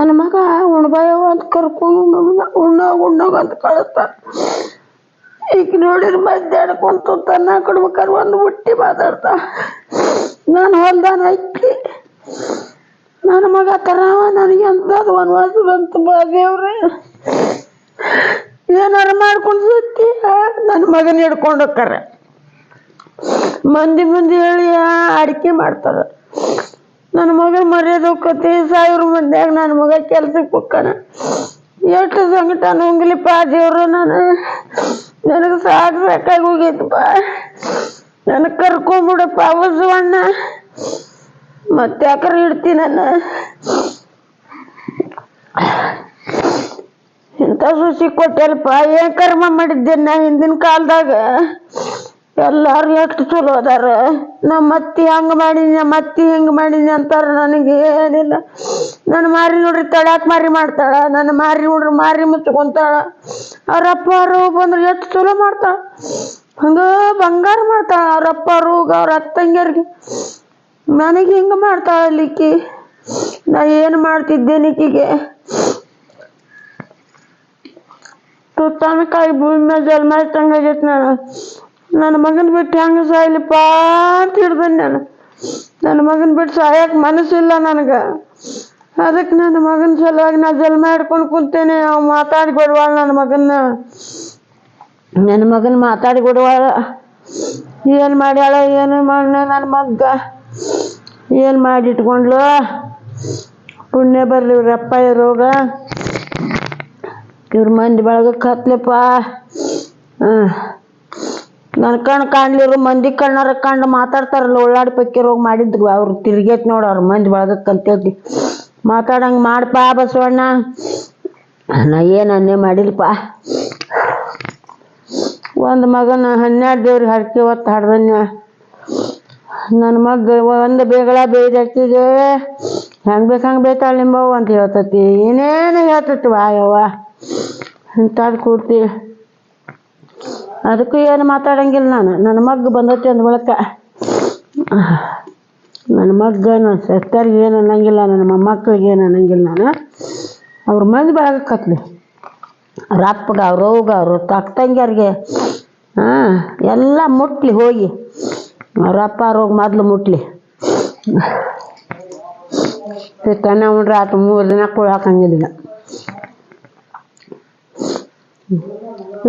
ನನ್ನ ಮಗ ಉಣ್ಬಾಯವ ಅಂತ ಕರ್ಕೊಂಡು ಉಣ್ಣ ಉಣ್ಣ ಉಣ್ಣೋಗ ಅಂತ ಕಳಿಸ್ತಾರ. ಈಗ ನೋಡಿದ್ರೆ ಮಧ್ಯಾಹ್ನ ಕುಂತು ತನ್ನ ಕೊಡ್ಬೇಕಾದ್ರೆ ಒಂದು ಬುಟ್ಟಿ ಮಾತಾಡ್ತಾ. ನಾನು ಹೊಲ್ದಾನ ಐತಿ ನನ್ನ ಮಗ ತರವ, ನನಗೆ ಅಂತದ್ದು ವನವಾಸ ಬಂತು ಬಾ ದೇವ್ರೆ. ಏನಾರ ಮಾಡ್ಕೊಂಡು ಸುತ್ತಿ? ನನ್ನ ಮಗನ ಹಿಡ್ಕೊಂಡು ಹೋಗ್ತಾರೆ. ಮಂದಿ ಮಂದಿ ಹೇಳಿ ಅಡಿಕೆ ಮಾಡ್ತಾರೆ. ನನ್ನ ಮಗ ಮರ್ಯಾದೆ ಹೋಗ್ಕತಿ ಸಾವಿರ ಮಂದಿಯಾಗ ನನ್ನ ಮಗ ಕೆಲ್ಸಕ್ಕೆ ಹೋಗ್ತಾನ ಎಷ್ಟು ಸಂಕಟ ನುಂಗ್ಲಿಪ್ಪ ದೇವ್ರು ನಾನು. ನನಗೆ ಸಾಕು ಸಾಕಾಗಿ ಹೋಗೈತಪ್ಪ. ನನಗೆ ಕರ್ಕೊಂಬಿಡಪ್ಪ ಬಸವಣ್ಣ ಮತ್ತೆ ಯಾಕರ ಇಡ್ತೀನಿ ನಾನು ಇಂಥ ಸುಸಿ ಕೊಟ್ಟಲ್ಪ, ಏನ್ ಕರ್ಮ ಮಾಡಿದ್ದೆ ನಾ ಹಿಂದಿನ ಕಾಲದಾಗ? ಎಲ್ಲಾರು ಎಷ್ಟು ಚಲೋ ಅದಾರ? ನಮ್ಮ ಅತ್ತಿ ಹಂಗ ಮಾಡಿನಿ ನಮ್ಮ ಅತ್ತಿ ಹಿಂಗ ಮಾಡಿನಿ ಅಂತಾರ ನನಗೆ ಏನಿಲ್ಲ. ನನ್ನ ಮಾರಿ ನೋಡ್ರಿ ತಳಾಕ್ ಮಾರಿ ಮಾಡ್ತಾಳ. ನನ್ನ ಮಾರಿ ನೋಡ್ರಿ, ಮಾರಿ ಮುಚ್ಕೊಂತಾಳ. ಅವ್ರು ಬಂದ್ರೆ ಎಷ್ಟು ಚಲೋ ಮಾಡ್ತಾಳ. ಹಂಗ ಬಂಗಾರ ಮಾಡ್ತಾಳ ಅವ್ರಪ್ಪ ರೂಗ ಅವ್ರ ಅತ್ತಂಗಿಯರ್ಗೆ ನನಗೆ ಹಿಂಗ ಮಾಡ್ತಾಳ ಅಲ್ಲಿಕ್ಕಿ. ನಾ ಏನು ಮಾಡ್ತಿದ್ದೇನೆ ಈಕಿಗೆ? ತುತ್ತಾನಕಾಯಿ ಭೂಮಿ ಮೇಲೆ ಜನ್ಮ ಆಗೈತೆ ನಾನು ನನ್ನ ಮಗನ ಬಿಟ್ಟು ಹೆಂಗೆ ಸಾಯ್ಲಿಪ್ಪ ಅಂತ ನಾನು. ನನ್ನ ಮಗನ ಬಿಟ್ಟು ಸಾಯಕ್ಕೆ ಮನಸ್ಸಿಲ್ಲ ನನಗೆ. ಅದಕ್ಕೆ ನನ್ನ ಮಗನ ಸಲುವಾಗಿ ನಾ ಜನ್ಮ ಹಿಡ್ಕೊಂಡು ಕುಂತೇನೆ, ಅವ್ ಮಾತಾಡಿ ಕೊಡುವಾಳ ನನ್ನ ಮಗನ್ನ. ನನ್ನ ಮಗನ ಮಾತಾಡಿ ಕೊಡುವಾಳ. ಏನು ಮಾಡ್ಯಾಳ, ಏನು ಮಾಡ ನನ್ನ ಮಗ್ಗ ಏನು ಮಾಡಿಟ್ಕೊಂಡ್ಲು ಪುಣ್ಯ ಬರ್ಲಿ ಇವ್ರಪ್ಪ ರೋಗ. ಇವ್ರ ಮಂದಿ ಬಳಗಕ್ಕೆ ಹತ್ಲಪ್ಪ ಹಾಂ ನನ್ನ ಕಣ್ಣು ಕಾಣ್ಲಿರು ಮಂದಿ ಕಣ್ಣಾರ ಕಂಡು ಮಾತಾಡ್ತಾರಲ್ಲ ಉಳ್ಳಾಡಿ ಪಕ್ಕಿರೋಗಿ ಮಾಡಿದ್ದು ಅವ್ರು ತಿರ್ಗೇತ್ ನೋಡು ಅವ್ರ ಮಂದಿ ಬಳಗಕ್ಕಂತೇಳಿ ಮಾತಾಡಂಗೆ ಮಾಡಪ್ಪ ಬಸವಣ್ಣ. ನಾ ಏನು ಅನ್ನೇ ಮಾಡಿಲ್ಲಪ್ಪ ಒಂದು ಮಗನ ಹನ್ನೆರಡು ದೇವ್ರಿಗೆ ಹರಕೆ ಹೊತ್ತು ಹಾಡ್ದನ್ಯ. ನನ್ನ ಮಗ ಒಂದು ಬೇಗಳ ಬೇಯ್ದಕ್ಕಿಗೆ ಹೆಂಗೆ ಬೇಕು ಹಂಗೆ ಬೇಯ್ತಾಳೆ ನಿಂಬವ್ ಅಂತ ಹೇಳ್ತತಿ. ಏನೇನು ಹೇಳ್ತತಿ, ವಾಯವ್ವ. ಇಂಥದ್ದು ಕೂಡ್ತಿ. ಅದಕ್ಕೂ ಏನು ಮಾತಾಡಂಗಿಲ್ಲ ನಾನು. ನನ್ನ ಮಗ್ ಬಂದೈತಿ ಅಂದ ಬಳಕ, ನನ್ನ ಮಗ್ಗ ನನ್ನ ಸಿಸ್ಟರ್ಗೆ ಏನು ಅನ್ನಂಗಿಲ್ಲ, ನನ್ನ ಮೊಮ್ಮಕ್ಕಳಿಗೆ ಏನು ಅನ್ನಂಗಿಲ್ಲ ನಾನು. ಅವ್ರ ಮಂದಿ ಬೆಳಗಕ್ಕತ್ಲಿ ಅವ್ರ ಅಪ್ಪಗೆ ಅವ್ರ ಅವ್ಗೆ, ಅವ್ರ ತಕ್ಕ ತಂಗಿಯರಿಗೆ ಹಾಂ ಎಲ್ಲ ಮುಟ್ಲಿ ಹೋಗಿ. ಅವ್ರ ಅಪ್ಪ ಅವ್ರಿಗೆ ಮೊದ್ಲು ಮುಟ್ಲಿ. ತನ್ನ ಉಂಡ್ರೆ ಆತ ಮೂರು ದಿನ ಕೂಳು ಹಾಕಂಗಿಲ್ಲ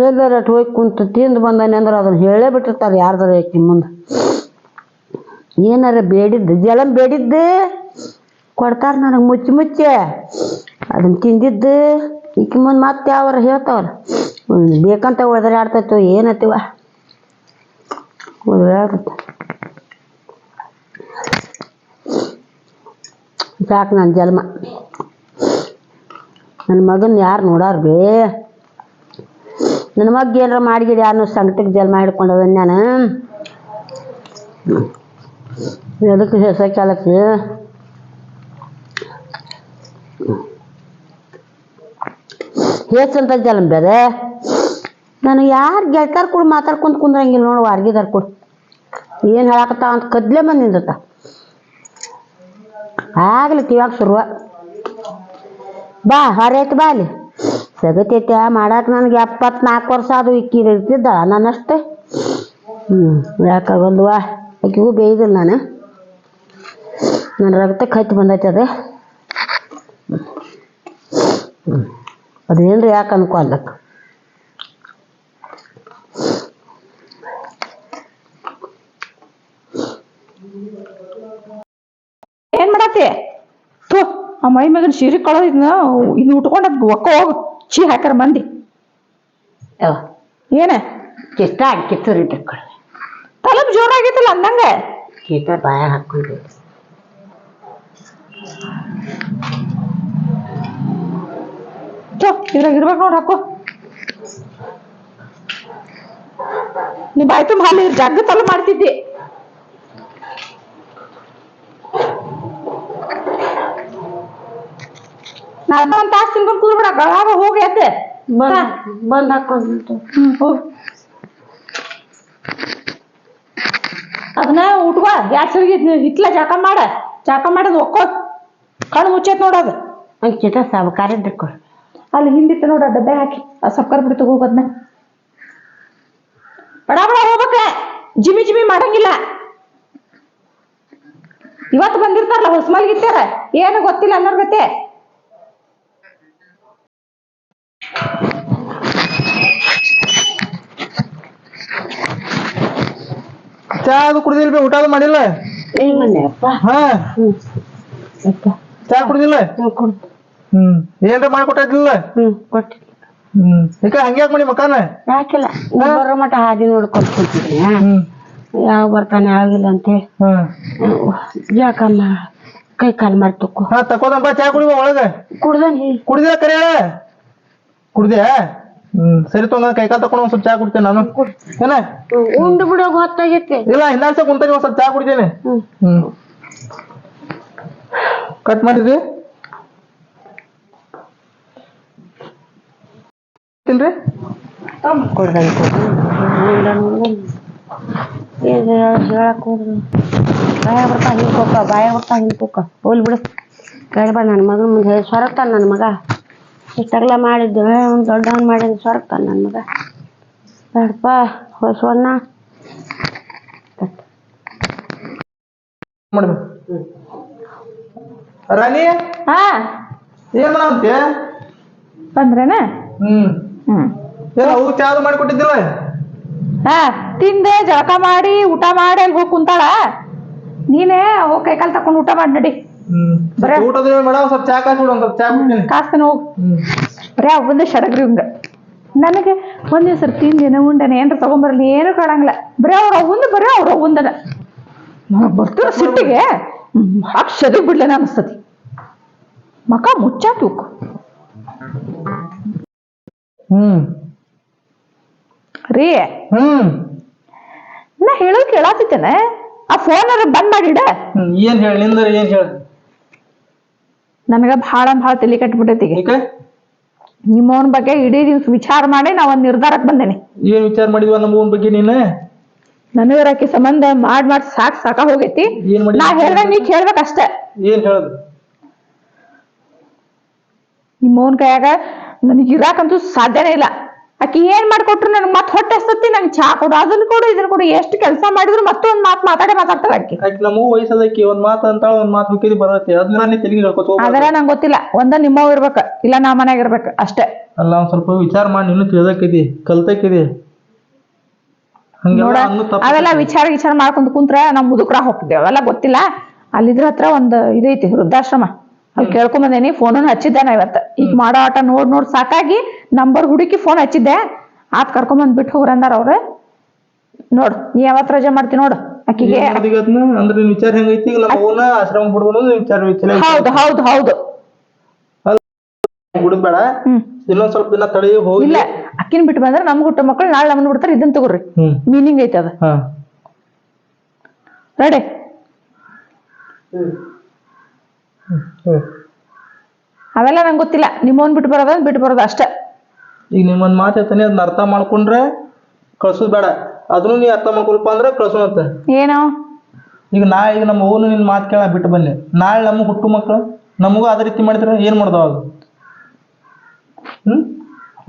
ಎಲ್ಲಾರ ಹೋಗಿ ಕುಂತು ತಿಂದು ಬಂದಾನೆ ಅಂದ್ರೆ ಅದನ್ನ ಹೇಳೇ ಬಿಟ್ಟಿರ್ತಾರೆ, ಯಾರ್ದಾರ ಯಾಕೆ ಮುಂದೆ. ಏನಾರ ಬೇಡಿದ್ದು? ಜಲಂ ಬೇಡಿದ್ದು? ಕೊಡ್ತಾರೆ ನನಗೆ ಮುಚ್ಚಿ ಮುಚ್ಚೆ. ಅದನ್ನ ತಿಂದಿದ್ದು? ಈಕೆ ಮುಂದೆ ಮತ್ತೆ ಯಾವಾರ ಹೇಳ್ತಾವ್ರ? ಬೇಕಂತ ಒಳದ್ರೆ ಒದರಾಡ್ತೈತೋ ಏನತ್ತಿವ? ಸಾಕು ನನ್ನ ಜನ್ಮ ನನ್ನ ಮಗನ ಯಾರು ನೋಡಾರ ಬೇ? ನನ್ನ ಮಗ್ಗ ಏನಾರ ಮಾಡಿಗಿಡಿ ಅನ್ನೋ ಸಂಕಟಕ್ಕೆ ಜನ್ಮ ಹಿಡ್ಕೊಂಡದ ನಾನು. ಎದಕ್ಕೆ ಹೆಸ ಕಾಲಕ್ಕೆ ಹೆಚ್ಚಂತ ಜನ್ಮ ಬೇರೆ ನಾನು ಯಾರು ಗೆಳ್ತಾರ ಕೂಡ ಮಾತಾಡ್ಕೊಂಡು ಕುಂದ್ರಂಗಿಲ್ಲ ನೋಡು ವಾರ್ಗಿದಾರ ಕೂಡ. ಏನು ಹೇಳಕತ್ತ ಅಂತ ಕದ್ಲೆ ಬಂದು ನಿಂದತ್ತ. ಆಗ್ಲಿ ತಿವಾಗ ಶುರುವ. ಬಾ ಹೊರೈತೆ ಬಾ ಅಲ್ಲಿ. ಸಗತೈತೆ ಮಾಡಕ್ಕೆ ನನಗೆ ಎಪ್ಪತ್ನಾಲ್ಕು ವರ್ಷ ಅದು ಇಕ್ಕಿ ಇರ್ತಿದ್ದ ನನ್ನಷ್ಟೇ ಹ್ಞೂ ಯಾಕಾಗಲ್ವಾ? ಆಕಿಗೂ ಬೇಯ್ದಿಲ್ಲ ನಾನು. ನನ್ನ ರಕ್ತಕ್ಕೆ ಹಚ್ಚಿ ಬಂದೈತೆ ಅದು. ಅದೇನ್ರಿ ಯಾಕೆ ಅನ್ಕೊಲ್ಲಕ್ಕ ಏನ್ ಮಾಡತ್ತಿ? ತು ಆ ಮೈ ಮಗನ್ ಸೀರೆ ಕಳೋದಿದ್ನ ಇದು ಉಟ್ಕೊಂಡ ಒಕ್ಕ ಹೋಗು. ಚೀ ಹಾಕ್ಯಾರ ಮಂದಿ. ಯಾವ ಏನ? ಕಿಷ್ಟ ಕಿತ್ತೂರು ಇಟ್ಟಕ್ಕೊಳ್ಳಿ ತಲಪ್ ಜೋರಾಗೈತಲ್ಲ ಅಂದಂಗ. ಕೀಟ ಬಾಯ ಹಾಕೊಂಡು ಥು ಇದ್ರಾಗ ಇರ್ಬೇಕು ನೋಡ್ ಹಾಕೋ. ನೀ ಬಾಯ್ ತುಂಬ ಹಾಲಿ ಜಗ್ಗ ತಲ ಮಾಡ್ತಿದ್ದಿ ನಾ ಅರ್ಧ ಒಂದ್ ತಾಸ್ ತಿನ್ಕೊಂಡ್ ಕೂದ್ಬಿಡ ಗಳಾಗ ಹೋಗಿ ಎದ್ದೆ. ಬಂದ್ ಹಾಕೊಂಡು ಹೋಗ್ ಅದನ್ನ ಉಟ್ಕೋ ಯಾಕೆ ಸರಿಗೆ ಹಿತ್ಲ ಜಾಕ ಮಾಡ. ಜಾಕ ಮಾಡೋದು ಒಕ್ಕೋ ಕಣ್ಣು ಮುಚ್ಚೈತ್ ನೋಡೋದು ಅಂಕಿತ ಚಿಟ ಸಾಬಕಾರ ಇಟ್ಕೊ ಅಲ್ಲಿ ಹಿಂದಿತ್ತು ನೋಡ ಡಬ್ಬೆ ಹಾಕಿ ಆ ಸಕ್ಕರ್ ಬಿಡಿ ತಗೋಬದ್ನ ಬಡ ಬಡ ಹೋಗ್ಬೇಕ ಜಿಮಿ ಜಿಮಿ ಮಾಡಂಗಿಲ್ಲ. ಇವತ್ತು ಬಂದಿರ್ತಾರಲ್ಲ ಹೊಸ್ಮಲ್ಗಿತ್ತಾರ ಏನು ಗೊತ್ತಿಲ್ಲ ಅನ್ನೋರ್ ಗತೆ. ಚಾ ಅದು ಕುಡ್ದಿಲ್ಲ ಬಿ ಊಟ ಅದು ಮಾಡಿಲ್ಲ ಹಾ ಚಾ ಕುಡ್ದಿಲ್ಲ? ಹ್ಮ್ ಏನ್ರ ಮಾಡ್ಕೊಟ್ಟಿಲ್ಲ ಹ್ಞೂ ಕೊಟ್ಟು ಹ್ಮ್. ಈಗ ಹಂಗ್ಯಾಕ್ ಮಾಡಿ ಮಕಾನ ಯಾಕಿಲ್ಲ. ಬರೋ ಮಟ್ಟ ಹಾದಿ ನೋಡ್ಕೊಂಡು ಕೂತಿದ್ದೆ ಹ್ಮ್. ಯಾವ ಬರ್ತಾನೆ ಆಗಿಲ್ಲ ಅಂತೇಳಿ ಹ್ಮ್ ಯಾಕಮ್ಮ? ಕೈ ಕಾಲು ಮಾಡಿ ತಕ್ಕೋ ಹಾ ತಕೋದಪ್ಪ ಚಾ ಕುಡಿಬ ಒಳಗ. ಕುಡ್ದ ಕುಡ್ದಿಲ್ಲ ಕರೆ ಕುಡ್ದ್ಯಾ? ಹ್ಮ್ ಸರಿ ತೊಗೊಂಡ ಕೈಕಾಲ್ ತಕೊಂಡು ಒಂದ್ ಸ್ವಲ್ಪ ಚಾ ಕುಡ್ತೇನೆ ನಾನು. ಏನ? ಉಂಡು ಬಿಡೋಗ ಹೊತ್ತಾಗೈತಿ ಇಲ್ಲ ಹಿಂದಾಡ್ಸ ಕುಂತಾನೆ ಒಂದ್ ಸ್ವಲ್ಪ ಚಾ ಕುಡಿತೇನೆ. ಹ್ಮ್. ಕಟ್ ಮಾಡಿದ್ರಿ ತಿನ್ರಿ. ಹೇಳಕ್ ಹೋದ್ರು? ಬಾಯ ಬರ್ತಾ ಹಿಂದ್ಕೋಕ ಬಾಯ ಬರ್ತಾ ಹಿಂದ್ಕೋಕ ಹೋಲ್ ಬಿಡು. ಬಾ ನನ್ನ ಮಗನ ಮುಂದೆ ಸ್ವರಗ್ತಾನ ನನ್ನ ಮಗ. ಇಷ್ಟೆಲ್ಲ ಮಾಡಿದ್ದು ಒಂದು ದೊಡ್ಡವನ್ ಮಾಡಿದ್ ಸ್ವರ್ಪ ನನ್ನ ಮಗ ಬೇಡಪ್ಪ ಹೊಸವನ್ನ ಮಾಡ್ಬಿ ರಾಣಿ? ಹಾ. ಏನ್ ಮಾಡಂತೆ ಬಂದ್ರೇನ? ಹ್ಮ್. ಹ್ಮ್. ಏನ ಮಾಡಿಕೊಟ್ಟಿದ್ದಿಲ್ಲ? ಹಾ ತಿಂದೆ ಜಳಕ ಮಾಡಿ ಊಟ ಮಾಡಿ ಅಲ್ಲಿ ಹೋಗಿ ಕುಂತಾಳ. ನೀನೇ ಹೋಗಿ ಕೈಕಾಲ್ ತಕೊಂಡು ಊಟ ಮಾಡಿ ನಡಿ. ಬರೇ. ಊಟದ ಮೇಡ ಒಂದ್ ಸ್ವಲ್ಪ ಚಾ ಕಾಸು ಒಂದ್ ಸ್ವಲ್ಪ ಚಾ ಕುಡ್ತೀನಿ ಕಾಸ್ತನ ಹೋಗು. ಬರೀ ಅವಂದ ಶರಗ್ರಿ ಹಂಗ ನನಗೆ ಒಂದ್ ದಿವಸ ದಿನ ಉಂಡನೆ ಏನ್ರ ತಗೊಂಬರ್ಲಿ ಏನು ಕಾಣಂಗಿಲ್ಲ. ಬರೇ ಅವ್ರ ಅವಂದ ಬರೇ ಅವ್ರ ಅವಂದನ ಬರ್ತಿರೋ ಸಿಟ್ಟಿಗೆ. ಹಾಕಿ ಶರಗ್ ಬಿಡ್ಲೇನ ಅನಿಸ್ತತಿ. ಮಕ ಮುಚ್ಚ ತೂಕು ಹ್ಮ್. ರೀ. ಹ್ಮ್. ನಾ ಹೇಳೋದ್ ಕೇಳಾತಿತ್ತೇನೆ ಆ ಫೋನ್ ಬಂದ್ ಮಾಡಿಡ ಹ್ಮ್ ಏನ್ ಹೇಳಿ ನಿಂದ ಏನ್ ಹೇಳ? ನನಗ ಭಾಳ ಭಾಳ ತಲೆ ಕಟ್ಬಿಟ್ಟೈತಿ ಈಗ. ನಿಮ್ಮವನ ಬಗ್ಗೆ ಇಡೀ ದಿವ್ಸ ವಿಚಾರ ಮಾಡಿ ನಾ ಒಂದ್ ನಿರ್ಧಾರಕ್ಕೆ ಬಂದೇನೆ. ಏನ್ ವಿಚಾರ ಮಾಡಿದ್ವ ನಮ್ಮ ಊನ್ ಬಗ್ಗೆ ನೀನ್? ನನಗೆ ಸಂಬಂಧ ಮಾಡ್ ಮಾಡಿ ಸಾಕ್ ಸಾಕ ಹೋಗೈತಿ. ನಾ ಹೇಳ್ದಂಗ ನೀ ಕೇಳ್ಬೇಕಷ್ಟೇ ಏನ್ ಹೇಳದ್? ನಿಮ್ಮವನ್ ಕೈಯಾಗ ನನಗೆ ಇರಾಕಂತೂ ಸಾಧ್ಯನೇ ಇಲ್ಲ. ಆಕಿ ಏನ್ ಮಾಡ್ಕೊಟ್ರು ನನಗೆ ಮತ್ತೆ ಹೊಟ್ಟೆ ಸತ್ತಿ ನಂಗೆ ಚಾ ಕೊಡು ಅದನ್ನ ಕೊಡು ಇದನ್ನ ಕೊಡು ಎಷ್ಟು ಕೆಲಸ ಮಾಡಿದ್ರು ಮತ್ತೊಂದ್ ಮಾತು ಮಾತಾಡೇ ಮಾತಾಡ್ತಾರೆ ಆಕಿ. ಆಕಿ ನಮ್ಮ ವಯಸ್ಸದಕ್ಕೆ ಒಂದ್ ಮಾತು ಅಂತಾಳ ಒಂದ್ ಮಾತು ಮುಖ್ಯ ಬರತ್ತೆ. ಅದನ್ನ ನೀ ತೆಲಿಗೆ ಹೇಳ್ಕೊತ ಹೋಗ್ಬಾರ್ದು. ಅದರ ನಂಗೆ ಗೊತ್ತಿಲ್ಲ ಒಂದ ನಿಮ್ಮವ್ ಇರ್ಬೇಕ ಇಲ್ಲ ನಾ ಮನ್ಯಾಗ ಇರ್ಬೇಕು ಅಷ್ಟೇ. ಅಲ್ಲ ಒಂದ್ ಸ್ವಲ್ಪ ವಿಚಾರ ಮಾಡಿ ನೀನು ತಿಳ್ದಕ್ಕಿದಿ ಕಲ್ತಕ್ಕಿದಿ. ಹಂಗೆಲ್ಲ ನೋಡ ಅನ್ನೋ ತಪ್ಪು ಅವೆಲ್ಲ ವಿಚಾರ ವಿಚಾರ ಮಾಡ್ಕೊಂಡ್ ಕುಂತ್ರ ನಮ್ ಮುದುಕ್ರ ಹೋಗ್ತಿದ್ದೇವೆ ಅವೆಲ್ಲ ಗೊತ್ತಿಲ್ಲ. ಅಲ್ಲಿದ್ರ ಹತ್ರ ಒಂದ್ ಇದೈತಿ ವೃದ್ಧಾಶ್ರಮ. ಅಲ್ಲಿ ಕೇಳ್ಕೊಂಡ್ ಬಂದೇನಿ ಫೋನನ್ನು ಹಚ್ಚಿದ್ದೆ ನಾ ಇವತ್ತ. ಈಗ ಮಾಡೋ ಆಟ ನೋಡ್ ನೋಡ್ ಸಾಕಾಗಿ ನಂಬರ್ ಹುಡುಕಿ ಫೋನ್ ಹಚ್ಚಿದ್ದೆ. ಆತ್ ಕರ್ಕೊಂಡ್ ಬಂದ್ ಬಿಟ್ಟು ಹೋಗ್ರ ಅಂದಾರ ಅವ್ರ. ನೋಡ್ ನೀ ಯಾವತ್ ರಜೆ ಮಾಡ್ತಿ ನೋಡು ಆಕಿಗೆ ಅಂದ್ರೆ ನಿನ್ ವಿಚಾರ ಹೆಂಗೈತಿ ಈಗ ನಮ್ಮ ಅವನ ಆಶ್ರಮ ಬಿಡ್ಬೋದು ವಿಚಾರ ವಿಚಾರ ಹೌದು ಹೌದು ಹೌದು. ಇನ್ನೊಂದ್ ಸ್ವಲ್ಪ ದಿನ ತಡಿ ಹೋಗಿ ಇಲ್ಲ ಅಕ್ಕಿನ ಬಿಟ್ಟು ಬಂದ್ರೆ ನಮ್ಗೆ ಹುಟ್ಟ ಮಕ್ಕಳು ನಾಳೆ ನಮ್ಮನ್ನ ಬಿಡ್ತಾರೆ ಇದನ್ನ ತಗೋರಿ. ಮೀನಿಂಗ್ ಐತೆ ಅದ. ರೆಡಿ ಅವೆಲ್ಲ ನಂಗೆ ಗೊತ್ತಿಲ್ಲ. ನಿಮ್ಮವನ್ ಬಿಟ್ಟು ಬರೋದ ಬಿಟ್ಟು ಬರೋದು ಅಷ್ಟೇ. ಈಗ ನಿಮ್ಮೊಂದು ಮಾತು ಹೇಳ್ತಾನೆ ಅದನ್ನ ಅರ್ಥ ಮಾಡ್ಕೊಂಡ್ರೆ ಕಳ್ಸೋದ್ ಬೇಡ. ಅದನ್ನು ನೀ ಅರ್ಥ ಮಾಡ್ಕೊಲ್ಪ ಅಂದ್ರೆ ಕಳ್ಸೋಣಂತ ಏನೋ? ಈಗ ನಾ ಈಗ ನಮ್ಮ ಅವ್ವನು ನಿನ್ ಮಾತು ಕೇಳ ಬಿಟ್ಟು ಬನ್ನಿ. ನಾಳೆ ನಮ್ಮ ಹುಟ್ಟು ಮಕ್ಕಳು ನಮಗೂ ಅದೇ ರೀತಿ ಮಾಡಿದ್ರೆ ಏನು ಮಾಡ್ದವ ಅದು ಹ್ಞೂ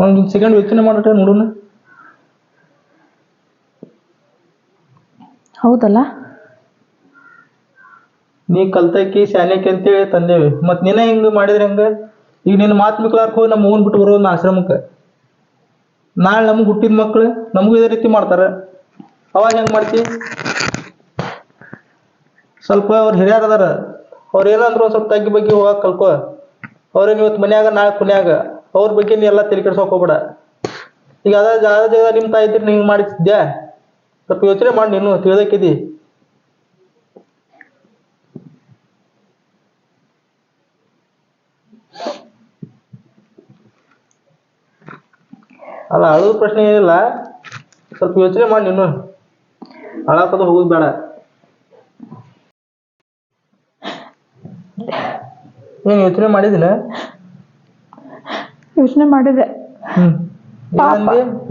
ಒಂದು ಸೆಕೆಂಡ್ ಯೋಚನೆ ಮಾಡಿಟ್ರೆ ನೋಡೋಣ ಹೌದಲ್ಲ? ನೀ ಕಲ್ತೈಕಿ ಶಾಲೆಕಿ ಅಂತೇಳಿ ತಂದೇವಿ. ಮತ್ ನಿನ್ನ ಹಿಂಗ ಮಾಡಿದ್ರೆ ಹೆಂಗ? ಈಗ ನಿನ್ನ ಮಾತು ಮಕ್ಳಾರ್ಕ ಹೋಗಿ ನಮ್ಮ ಊನ್ ಬಿಟ್ಟು ಬರೋದು ಆಶ್ರಮಕ್ಕೆ. ನಾಳೆ ನಮ್ಗೆ ಹುಟ್ಟಿದ ಮಕ್ಳು ನಮಗೂ ಇದೇ ರೀತಿ ಮಾಡ್ತಾರ. ಅವಾಗ ಹೆಂಗ್ ಮಾಡ್ತಿ? ಸ್ವಲ್ಪ ಅವ್ರ ಹಿರಿಯರ್ ಅದಾರ. ಅವ್ರ ಏನಂದ್ರು ಸ್ವಲ್ಪ ತಗ್ಗಿ ಬಗ್ಗೆ ಹೋಗಕ್ ಕಲ್ಕೋ. ಅವ್ರೇನ್ ಇವತ್ತು ಮನ್ಯಾಗ, ನಾಳೆ ಕುನ್ಯಾಗ ಅವ್ರ ಬಗ್ಗೆ ನೀ ಎಲ್ಲ ತಲೆ ಹೋಗ್ಬೇಡ. ಈಗ ಅದ ಜಾಗ ಜಾಗ ನಿಮ್ ತಾಯಿ ಇದ್ರೆ ಹಿಂಗ್ ಮಾಡಿದ್ಯಾ ಸ್ವಲ್ಪ ಯೋಚನೆ ಮಾಡಿ ನೀನು, ತಿಳ್ದಕ್ಕಿದಿ. ಅಲ್ಲ ಅಳೋದು ಪ್ರಶ್ನೆ ಏನಿಲ್ಲ. ಸ್ವಲ್ಪ ಯೋಚನೆ ಮಾಡಿ ನೀನು ಅಳಾಕದು ಹೋಗುದು ಬೇಡ. ಏನ್ ಯೋಚನೆ ಮಾಡಿದಿನ? ಯೋಚನೆ ಮಾಡಿದೆ. ಹ್ಮ್?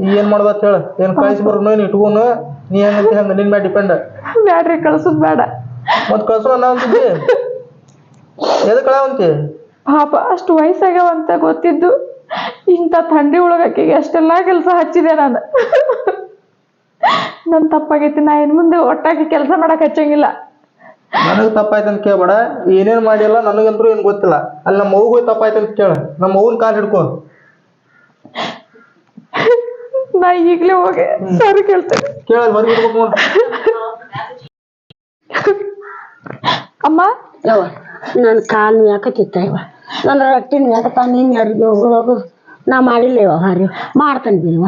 ಈಗ ಏನ್ ಮಾಡ್ಬೇಕ ಹೇಳ. ಏನ್ ಕಳಿಸಿ ಬರೋನು ಏನ್ ಇಟ್ಕೋನು ನೀ. ಹೆಂಗಂತಿ ಹಂಗ ನಿನ್ ಮ್ಯಾಲ ಡಿಪೆಂಡ್. ಬ್ಯಾಡ್ರಿ ಕಳ್ಸೋದ್ ಬೇಡ. ಮತ್ ಕಳ್ಸೋಣ ನಾ ಅಂತಿದ್ದಿ? ಎದಕ್ ಕಳಾವಂತಿ ಪಾಪ ಅಷ್ಟು ವಯಸ್ಸಾಗ್ಯಾವ ಅಂತ ಗೊತ್ತಿದ್ದು. ಇಂಥ ಥಂಡಿ ಒಳಗೆ ಆಕೆಗೆ ಅಷ್ಟೆಲ್ಲ ಕೆಲಸ ಹಚ್ಚಿದೆ ನಾನು. ನನ್ನ ತಪ್ಪಾಗೈತಿ ನಾ ಇನ್ ಮುಂದೆ ಒಟ್ಟಾಗಿ ಕೆಲಸ ಮಾಡಕ್ ಹಚ್ಚಂಗಿಲ್ಲ. ನನಗೆ ತಪ್ಪಾಯ್ತು ಅಂತ ಕೇಳ್ಬೇಡ ಏನೇನ್ ಮಾಡಿಲ್ಲ ನನಗಂತೂ ಏನ್ ಗೊತ್ತಿಲ್ಲ. ಅಲ್ಲಿ ನಮ್ಮ ಮಗು ತಪ್ಪಾಯ್ತು ಅಂತ ಕೇಳ ನಮ್ಮ ಮಗುನ್ ಕಾಲ್ ಹಿಡ್ಕೊ. ನಾ ಈಗ್ಲೇ ಹೋಗಿ ಸಾರಿ ಕೇಳ್ತೇನೆ. ಕೇಳ ಇಡ್ಬೇಕು ನೋಡು ಅಮ್ಮ? ಯವ್ವ ನನ್ನ ಕಾಲು ಯಾಕತ್ತಿತ್ತ ಇವ ನನ್ನ ರೊಟ್ಟಿನ ಯಾಕತ್ತ ನೀನು ಯಾರಿಗೆ ಹೋಗೋದು ನಾ ಮಾಡಿಲ್ಲ ಇವ ಹಾರಿ ಮಾಡ್ತಾನೆ ಬಿಡುವ.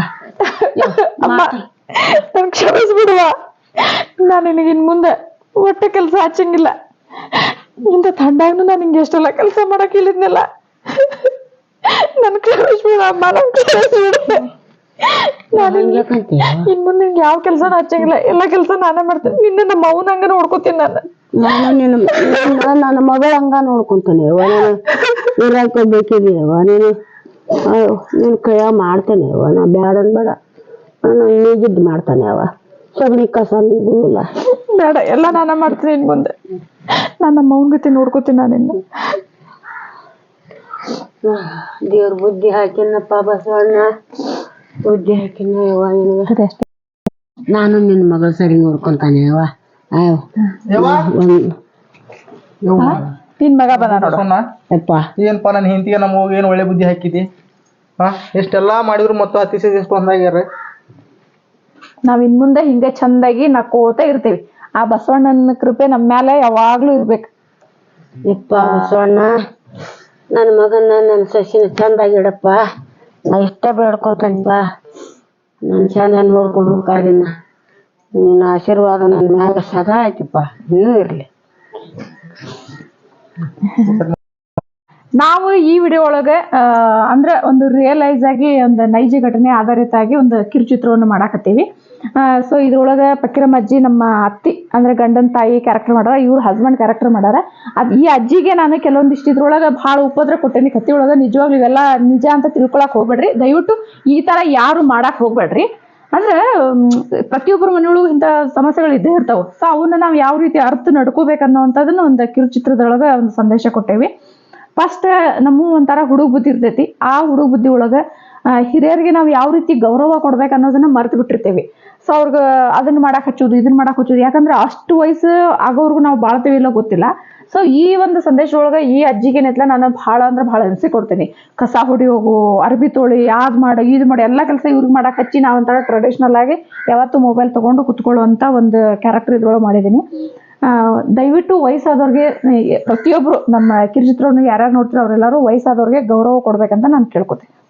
ನನ್ ಕ್ಷಮಿಸ್ಬಿಡುವ. ನಾನು ನಿನಗೆ ಇನ್ ಮುಂದೆ ಒಟ್ಟ ಕೆಲಸ ಹಚ್ಚಂಗಿಲ್ಲ. ಇಂಥ ತಂಡಾಗ್ನು ನಾನು ನಿಂಗೆ ಎಷ್ಟೆಲ್ಲ ಕೆಲಸ ಮಾಡಕ್ ಹೇಳಿದ್ನಲ್ಲ. ನನ್ ಕ್ಷಮಿಸ್ಬಿಡು ಅಮ್ಮ ನನ್ ಕ್ಷಮಿಸ್ಬಿಡು. ನಾನು ಇನ್ ಮುಂದೆ ನಿಂಗೆ ಯಾವ ಕೆಲಸ ಹಚ್ಚಂಗಿಲ್ಲ. ಎಲ್ಲ ಕೆಲಸ ನಾನೇ ಮಾಡ್ತೇನೆ. ನಿನ್ನ ನಮ್ಮ ಅವನ ಹಂಗ ನೋಡ್ಕೋತೀನಿ ನಾನು. ನಾನು ನಿನ್ನ ನಿನ್ನ- ಮಗಳ ಹಂಗ ನೋಡ್ಕೊಂತಾನೆ. ಯವ್ವ ನಾನು. ನೀನು ನಿನ್ನ ಕೈಯಾಗ ಮಾಡ್ತೇನೆ ಅವ ನಾ ಬ್ಯಾಡ ಅನ್ಬೇಡ ನಾನು ನೀಗಿದ್ದು ಮಾಡ್ತಾನೆ ಅವ ಸಗಣಿ ಕಸ ನೀಗೂ ಇಲ್ಲ ಬೇಡ ಎಲ್ಲ ನಾನು ಮಾಡ್ತೀನಿ ಇನ್ ಮುಂದೆ. ನಾನು ನಮ್ಮ ಅವನ ಗತಿ ನೋಡ್ಕೋತೀನಿ ನಾನಿನ್ನ ದೇವ್ರ ಬುದ್ಧಿ ಹಾಕಿನಪ್ಪ ಬಸವಣ್ಣ. ಬುದ್ಧಿ ಹಾಕಿನ ಯವ್ವ ನಿನಗೆ. ನಾನು ನಿನ್ನ ಮಗಳ ಸರಿ ನೋಡ್ಕೊಂತಾನೆ ಅವ ಯವ್ವ. ನಿನ್ ಮಗ ಬಂದ ನೋಡು ಏನಪ್ಪ ನನ್ನ ಹಿಂತಿಗೆ ನಮ್ಮ ಮಗು ಏನು ಒಳ್ಳೆ ಬುದ್ಧಿ ಹಾಕಿದಿ? ಹಾ ಎಷ್ಟೆಲ್ಲಾ ಮಾಡಿದ್ರು ಮತ್ತು ಸೀಸ್ ಎಷ್ಟು ಒಂದಾಗ್ಯಾರ ನಾವ್ ಇನ್ ಮುಂದೆ ಹಿಂಗೆ ಚಂದಾಗಿ ನಕ್ಕೋತ ಇರ್ತೀವಿ. ಆ ಬಸವಣ್ಣನ ಕೃಪೆ ನಮ್ಮ ಮ್ಯಾಲೆ ಯಾವಾಗ್ಲೂ ಇರ್ಬೇಕು. ಯಪ್ಪ ಬಸವಣ್ಣ ನನ್ನ ಮಗನ ನನ್ನ ಸಸಿನ ಚಂದಾಗಿ ಇಡಪ್ಪ. ನಾ ಇಷ್ಟ ಬೇಡ್ಕೊತಾನೆ ಬಾ ನನ್ನ ಚಂದ ನೋಡ್ಕೊಂಡು ಕಾರಿನ ನಿನ್ನ ಆಶೀರ್ವಾದ ನನ್ನ ಮ್ಯಾಗ ಸದಾ ಆಯ್ತಪ್ಪ ಇನ್ನೂ ಇರಲಿ. ನಾವು ಈ ವಿಡಿಯೋ ಒಳಗೆ ಅಂದ್ರೆ ಒಂದು ರಿಯಲೈಸ್ ಆಗಿ ಒಂದು ನೈಜ ಘಟನೆ ಆಧಾರಿತ ಆಗಿ ಒಂದು ಕಿರುಚಿತ್ರವನ್ನು ಮಾಡಾಕತ್ತೀವಿ. ಸೊ ಇದ್ರೊಳಗೆ ಪಕ್ಕಿರಮ್ಮ ಅಜ್ಜಿ, ನಮ್ಮ ಅತ್ತಿ, ಅಂದ್ರೆ ಗಂಡನ ತಾಯಿ ಕ್ಯಾರೆಕ್ಟರ್ ಮಾಡ್ಯಾರ, ಇವ್ರ ಹಸ್ಬೆಂಡ್ ಕ್ಯಾರೆಕ್ಟರ್ ಮಾಡಾರ ಅದು ಈ ಅಜ್ಜಿಗೆ ನಾನು ಕೆಲವೊಂದಿಷ್ಟು ಇದ್ರೊಳಗೆ ಭಾಳ ಉಪದ್ರ ಕೊಟ್ಟೇನಿ ಕತ್ತಿ ಒಳಗೆ. ನಿಜವಾಗ್ಲೂ ಇವೆಲ್ಲ ನಿಜ ಅಂತ ತಿಳ್ಕೊಳಕ್ ಹೋಗ್ಬೇಡ್ರಿ. ದಯವಿಟ್ಟು ಈ ತರ ಯಾರು ಮಾಡಕ್ ಹೋಗ್ಬೇಡ್ರಿ. ಅಂದ್ರೆ ಪ್ರತಿಯೊಬ್ಬರ ಮನೆಯೊಳಗೂ ಇಂಥ ಸಮಸ್ಯೆಗಳು ಇದ್ದೇ ಇರ್ತಾವೆ. ಸೊ ಅವನ್ನ ನಾವು ಯಾವ ರೀತಿ ಅರ್ಥ ನಡ್ಕೋಬೇಕನ್ನೋಂಥದ್ದನ್ನ ಒಂದು ಕಿರುಚಿತ್ರದೊಳಗೆ ಒಂದು ಸಂದೇಶ ಕೊಟ್ಟೇವಿ. ಫಸ್ಟ್ ನಮ್ಮ ಒಂಥರ ಹುಡುಗ ಬುದ್ಧಿ ಇರ್ತೈತಿ. ಆ ಹುಡುಗ ಬುದ್ಧಿ ಒಳಗೆ ಹಿರಿಯರಿಗೆ ನಾವು ಯಾವ ರೀತಿ ಗೌರವ ಕೊಡ್ಬೇಕು ಅನ್ನೋದನ್ನ ಮರ್ತು ಬಿಟ್ಟಿರ್ತೇವೆ. ಸೊ ಅವ್ರಿಗೆ ಅದನ್ನ ಮಾಡಕ್ ಹಚ್ಚೋದು, ಇದನ್ನ ಮಾಡಕ್ ಹಚ್ಚೋದು. ಯಾಕಂದ್ರೆ ಅಷ್ಟು ವಯಸ್ಸು ಆಗೋವರೆಗೂ ನಾವು ಬಾಳ್ತೇವೆ ಇಲ್ಲೋ ಗೊತ್ತಿಲ್ಲ. ಸೊ ಈ ಒಂದು ಸಂದೇಶ ಒಳಗೆ ಈ ಅಜ್ಜಿಗೆ ನೆತ್ಲ ನಾನು ಭಾಳ ಅಂದ್ರೆ ಭಾಳ ಅನಿಸಿ ಕೊಡ್ತೀನಿ. ಕಸ ಹೊಡಿ ಹೋಗು, ಅರ್ಬಿ ತೊಳಿ ಯಾವ್ದು ಮಾಡು ಇದು ಮಾಡಿ, ಎಲ್ಲ ಕೆಲಸ ಇವ್ರಿಗೆ ಮಾಡಕ್ ಹಚ್ಚಿ ನಾವು ಒಂಥರ ಟ್ರೆಡಿಷ್ನಲ್ ಆಗಿ ಯಾವತ್ತು ಮೊಬೈಲ್ ತಗೊಂಡು ಕುತ್ಕೊಳ್ಳುವಂತ ಒಂದು ಕ್ಯಾರೆಕ್ಟರ್ ಇದ್ರೊಳಗೆ ಮಾಡಿದ್ದೀನಿ ದಯವಿಟ್ಟು ವಯಸ್ಸಾದವ್ರಿಗೆ ಪ್ರತಿಯೊಬ್ಬರು ನಮ್ಮ ಕಿರುಚಿತ್ರವನ್ನು ಯಾರ್ಯಾರು ನೋಡ್ತೀರೋ ಅವರೆಲ್ಲರೂ ವಯಸ್ಸಾದವ್ರಿಗೆ ಗೌರವ ಕೊಡಬೇಕಂತ ನಾನು ಕೇಳ್ಕೊತೀನಿ.